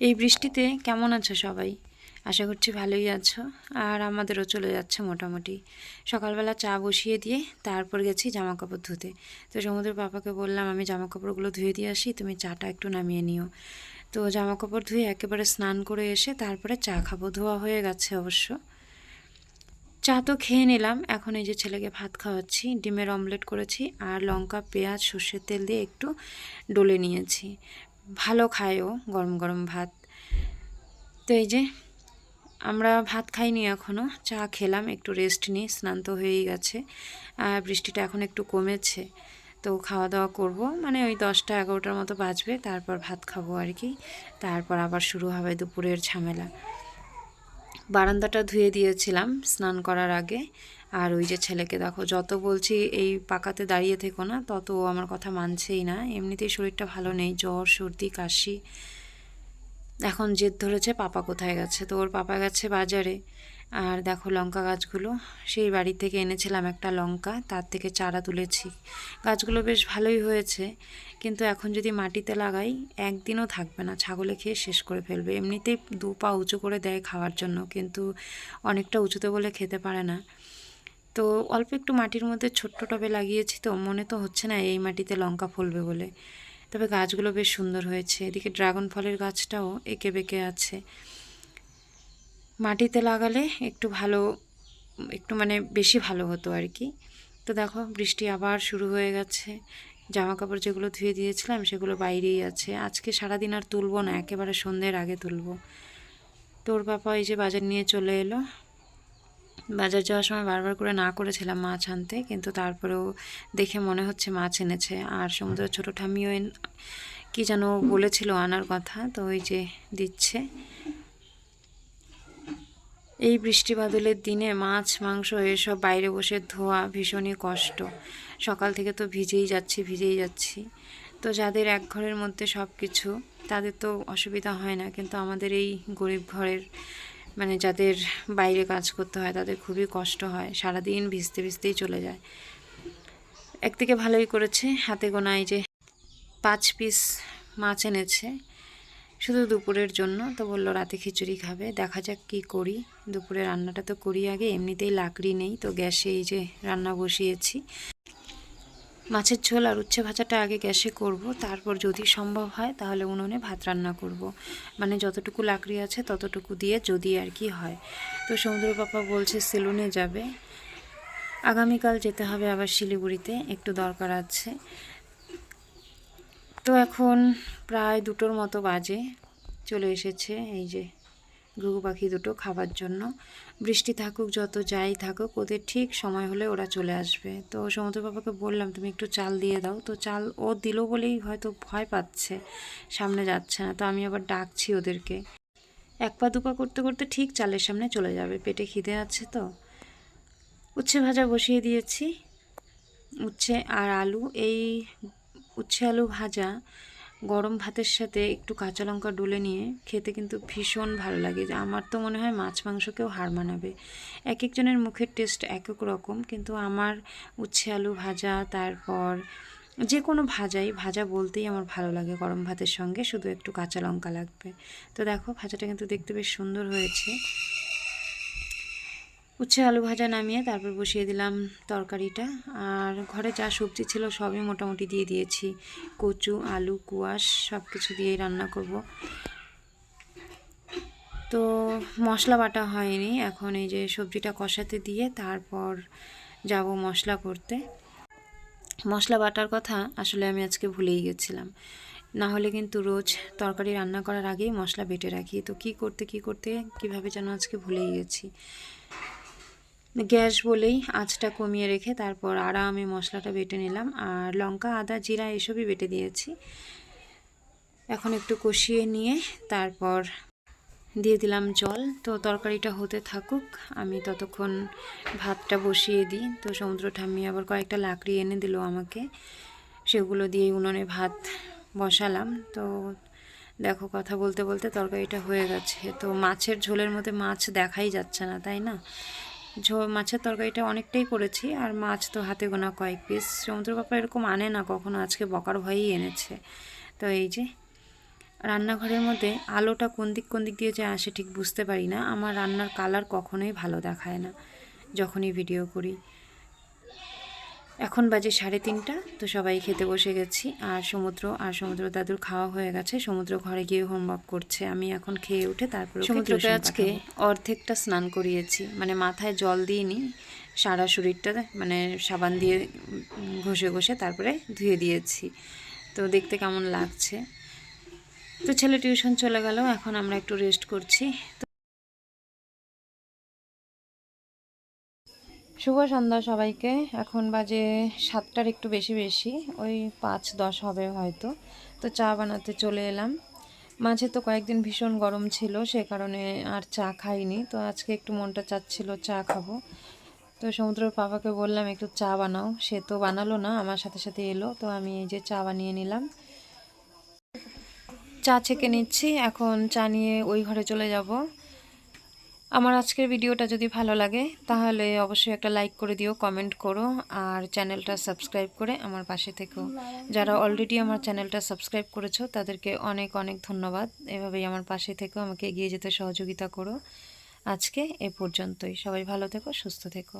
এই বৃষ্টিতে কেমন আছো সবাই? আশা করছি ভালোই আছো। আর আমাদেরও চলে যাচ্ছে মোটামুটি। সকালবেলা চা বসিয়ে দিয়ে তারপর গেছি জামা কাপড় ধুতে। তো সমুদ্র পাপাকে বললাম, আমি জামা কাপড়গুলো ধুয়ে দিয়ে আসি, তুমি চাটা একটু নামিয়ে নিও। তো জামা কাপড় ধুয়ে একেবারে স্নান করে এসে তারপরে চা খাব। ধোয়া হয়ে গেছে অবশ্য। চা তো খেয়ে নিলাম। এখন এই যে ছেলেকে ভাত খাওয়াচ্ছি, ডিমের অমলেট করেছি, আর লঙ্কা, পেঁয়াজ, সর্ষের তেল দিয়ে একটু ডলে নিয়েছি। ভালো খায় ও গরম গরম ভাত। তো এই যে, আমরা ভাত খাইনি এখনও চা খেলাম, একটু রেস্ট নিই, স্নান তো হয়েই গেছে। আর বৃষ্টিটা এখন একটু কমেছে, তো খাওয়া দাওয়া করব। মানে ওই দশটা এগারোটার মতো বাজবে, তারপর ভাত খাব আর কি। তারপর আবার শুরু হবে দুপুরের ঝামেলা। বারান্দাটা ধুয়ে দিয়েছিলাম স্নান করার আগে। আর ওই যে ছেলেকে দেখো, যত বলছি এই পাকাতে দাঁড়িয়ে থেকো না, তত আমার কথা মানছেই না। এমনিতেই শরীরটা ভালো নেই, জ্বর, সর্দি, কাশি। এখন জেদ ধরেছে পাপা কোথায় গেছে? তো ওর পাপা গেছে বাজারে। আর দেখো লঙ্কা গাছগুলো, সেই বাড়ি থেকে এনেছিলাম একটা লঙ্কা, তার থেকে চারা তুলেছি। গাছগুলো বেশ ভালোই হয়েছে। কিন্তু এখন যদি মাটিতে লাগাই, একদিনও থাকবে না। ছাগলে খেয়ে শেষ করে ফেলবে। এমনিতেই দু পা উঁচু করে দেয় খাওয়ার জন্য, কিন্তু অনেকটা উঁচুতে বলে খেতে পারে না। তো অল্প একটু মাটির মধ্যে ছোট্ট টবে লাগিয়েছি তো, মনে তো হচ্ছে না এই মাটিতে লঙ্কা ফলবে বলে। তবে গাছগুলো বেশ সুন্দর হয়েছে। এদিকে ড্রাগন ফলের গাছটাও এঁকে বেঁকে আছে। মাটিতে লাগালে একটু ভালো, একটু মানে বেশি ভালো হতো আর কি। তো দেখো, বৃষ্টি আবার শুরু হয়ে গেছে। জামা কাপড় যেগুলো ধুয়ে দিয়েছিলাম সেগুলো বাইরেই আছে। আজকে সারাদিন আর তুলবো না, একেবারে সন্ধ্যের আগে তুলবো। তোর বাবা এই যে বাজার নিয়ে চলে এলো। বাজার যাওয়ার সময় বারবার করে না করেছিলাম মাছ আনতে, কিন্তু তারপরেও দেখে মনে হচ্ছে মাছ এনেছে। আর সমুদ্রের ছোটো ঠামিও কি যেন বলেছিল আনার কথা, তো ওই যে দিচ্ছে। এই বৃষ্টি বাদলের দিনে মাছ, মাংস, এসব বাইরে বসে ধোয়া ভীষণই কষ্ট। সকাল থেকে তো ভিজেই যাচ্ছি ভিজেই যাচ্ছি। তো যাদের এক ঘরের মধ্যে সব কিছু তাদের তো অসুবিধা হয় না। কিন্তু আমাদের এই গরিব ঘরের মানে যাদের বাইরে কাজ করতে হয়, তাদের খুবই কষ্ট হয়। সারাদিন ভিজতে ভিজতেই চলে যায়। একদিকে ভালোই করেছে, হাতে গোনা এই যে পাঁচ পিস মাছ এনেছে। শুধু দুপুরের জন্য, তো বলল রাতে খিচুড়ি খাবে। দেখা যাক কি করি। দুপুরে রান্নাটা তো করি আগে, এমনিতেই লাকড়ি নেই, তো গ্যাসে এই যে রান্না বসিয়েছি। মাছের ঝোল আর উচ্ছে ভাজাটা আগে গ্যাসে করব, তারপর যদি সম্ভব হয় তাহলে উনুনে ভাত রান্না করব। মানে যতটুকু লাকড়ি আছে ততটুকু দিয়ে যদি আর কি হয়। তো সমুদ্র পাপা বলছে সেলুনে যাবে। আগামীকাল যেতে হবে আবার শিলিগুড়িতে, একটু দরকার আছে। তো এখন প্রায় দুটোর মতো বাজে, চলে এসেছে এই যে ঘুঘু পাখি দুটো খাবার জন্য। বৃষ্টি থাকুক, যত যাই থাকুক, ওদের ঠিক সময় হলে ওরা চলে আসবে। তো সমুদ্র বাবাকে বললাম, তুমি একটু চাল দিয়ে দাও। তো চাল ও দিল বলেই হয়তো ভয় পাচ্ছে, সামনে যাচ্ছে না। তো আমি আবার ডাকছি ওদেরকে। এক পা দুপা করতে করতে ঠিক চালের সামনে চলে যাবে। পেটে খিদে আছে তো। উচ্ছে ভাজা বসিয়ে দিয়েছি। উচ্ছে আর আলু, এই উচ্ছে আলু ভাজা গরম ভাতের সাথে একটু কাঁচা লঙ্কা ডলে নিয়ে খেতে কিন্তু ভীষণ ভালো লাগে। আমার তো মনে হয় মাছ মাংসকেও হার মানাবে। এক একজনের মুখের টেস্ট এক এক রকম, কিন্তু আমার উচ্ছে আলু ভাজা, তারপর যে কোনো ভাজাই, ভাজা বলতেই আমার ভালো লাগে গরম ভাতের সঙ্গে, শুধু একটু কাঁচা লঙ্কা লাগবে। তো দেখো, ভাজাটা কিন্তু দেখতে বেশ সুন্দর হয়েছে। উচ্ছে আলু ভাজা নামিয়ে তারপর বসিয়ে দিলাম তরকারিটা। আর ঘরে যা সবজি ছিল সবই মোটামুটি দিয়ে দিয়েছি। কচু, আলু, কুয়াশ সব কিছু দিয়েই রান্না করব। তো মশলা বাটা হয়নি, এখন এই যে সবজিটা কষাতে দিয়ে তারপর যাব মশলা করতে। মশলা বাটার কথা আসলে আমি আজকে ভুলেই গেছিলাম। না হলে কিন্তু রোজ তরকারি রান্না করার আগেই মশলা বেটে রাখি। তো কি করতে কি করতে, কীভাবে যেন আজকে ভুলেই গেছি। গ্যাস বলেই আঁচটা কমিয়ে রেখে তারপর আরামে মশলাটা বেটে নিলাম। আর লঙ্কা, আদা, জিরা এসবই বেটে দিয়েছি। এখন একটু কষিয়ে নিয়ে তারপর দিয়ে দিলাম জল। তো তরকারিটা হতে থাকুক, আমি ততক্ষণ ভাতটা বসিয়ে দিই। তো সমুদ্র ঠাম্মি আবার কয়েকটা লাকড়ি এনে দিল আমাকে। সেগুলো দিয়ে উনুনে ভাত বসালাম। তো দেখো, কথা বলতে বলতে তরকারিটা হয়ে গেছে। তো মাছের ঝোলের মধ্যে মাছ দেখাই যাচ্ছে না, তাই না? মাছের তরকারিটা অনেকটাই করেছি, আর মাছ তো হাতে গোনা কয়েক পিস সমুদ্র বাপা এরকম আনে না, কখনো আজকে বকার ভয়েই এনেছে। তো এই যে, রান্নাঘরের মধ্যে আলোটা কোন দিক কোন দিক দিয়ে যে আসে ঠিক বুঝতে পারি না। আমার রান্নার কালার কখনোই ভালো দেখায় না, যখনই ভিডিও করি। এখন বাজে সাড়ে তিনটা তো সবাই খেতে বসে গেছি। আর সমুদ্র আর সমুদ্র দাদুর খাওয়া হয়ে গেছে। সমুদ্র ঘরে গিয়ে হোমওয়ার্ক করছে। আমি এখন খেয়ে উঠে তারপর সমুদ্রকে আজকে অর্ধেকটা স্নান করিয়েছি। মানে মাথায় জল দিইনি সারা শরীরটা মানে সাবান দিয়ে ঘষে ঘষে তারপরে ধুয়ে দিয়েছি। তো দেখতে কেমন লাগছে। তো ছেলে টিউশন চলে গেল এখন আমরা একটু রেস্ট করছি। শুভ সন্ধ্যা সবাইকে। এখন বাজে সাতটার একটু বেশি বেশি, ওই পাঁচ দশ হবে হয়তো। তো চা বানাতে চলে এলাম। মাঝে তো কয়েকদিন ভীষণ গরম ছিল, সে কারণে আর চা খাইনি। তো আজকে একটু মনটা চাচ্ছিল চা খাব। তো সমুদ্রের পাপাকে বললাম, একটু চা বানাও। সে তো বানালো না, আমার সাথে সাথে এলো। তো আমি এই যে চা বানিয়ে নিলাম। চা ছেঁকে নিচ্ছি। এখন চা নিয়ে ওই ঘরে চলে যাব। আমার আজকের ভিডিওটা যদি ভালো লাগে, তাহলে অবশ্যই একটা লাইক করে দিও কমেন্ট করো, আর চ্যানেলটা সাবস্ক্রাইব করে আমার পাশে থেকো। যারা অলরেডি আমার চ্যানেলটা সাবস্ক্রাইব করেছ, তাদেরকে অনেক অনেক ধন্যবাদ। এভাবেই আমার পাশে থেকো, আমাকে এগিয়ে যেতে সহযোগিতা করো। আজকে এ পর্যন্তই। সবাই ভালো থেকো, সুস্থ থেকো।